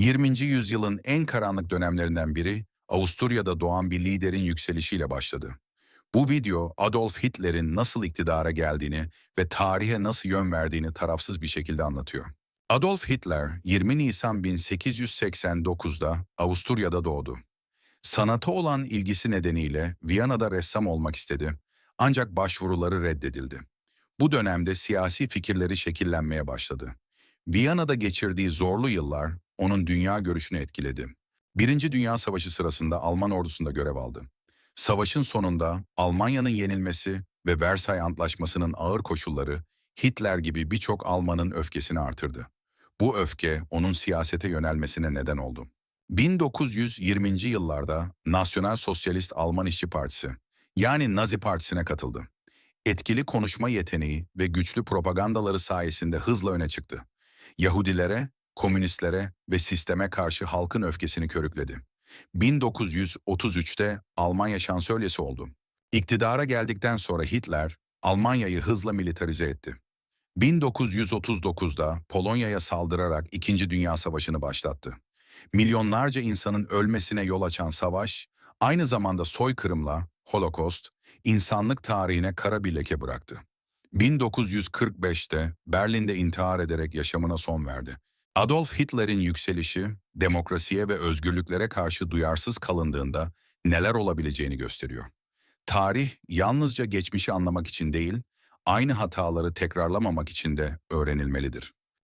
20. yüzyılın en karanlık dönemlerinden biri Avusturya'da doğan bir liderin yükselişiyle başladı. Bu video Adolf Hitler'in nasıl iktidara geldiğini ve tarihe nasıl yön verdiğini tarafsız bir şekilde anlatıyor. Adolf Hitler 20 Nisan 1889'da Avusturya'da doğdu. Sanata olan ilgisi nedeniyle Viyana'da ressam olmak istedi ancak başvuruları reddedildi. Bu dönemde siyasi fikirleri şekillenmeye başladı. Viyana'da geçirdiği zorlu yıllar onun dünya görüşünü etkiledi. Birinci Dünya Savaşı sırasında Alman ordusunda görev aldı. Savaşın sonunda Almanya'nın yenilmesi ve Versay Antlaşması'nın ağır koşulları Hitler gibi birçok Almanın öfkesini artırdı. Bu öfke onun siyasete yönelmesine neden oldu. 1920. yıllarda Nasyonel Sosyalist Alman İşçi Partisi yani Nazi Partisi'ne katıldı. Etkili konuşma yeteneği ve güçlü propagandaları sayesinde hızla öne çıktı. Yahudilere, komünistlere ve sisteme karşı halkın öfkesini körükledi. 1933'te Almanya şansölyesi oldu. İktidara geldikten sonra Hitler, Almanya'yı hızla militarize etti. 1939'da Polonya'ya saldırarak İkinci Dünya Savaşı'nı başlattı. Milyonlarca insanın ölmesine yol açan savaş, aynı zamanda soykırımla, Holocaust, insanlık tarihine kara bir leke bıraktı. 1945'te Berlin'de intihar ederek yaşamına son verdi. Adolf Hitler'in yükselişi, demokrasiye ve özgürlüklere karşı duyarsız kalındığında neler olabileceğini gösteriyor. Tarih yalnızca geçmişi anlamak için değil, aynı hataları tekrarlamamak için de öğrenilmelidir.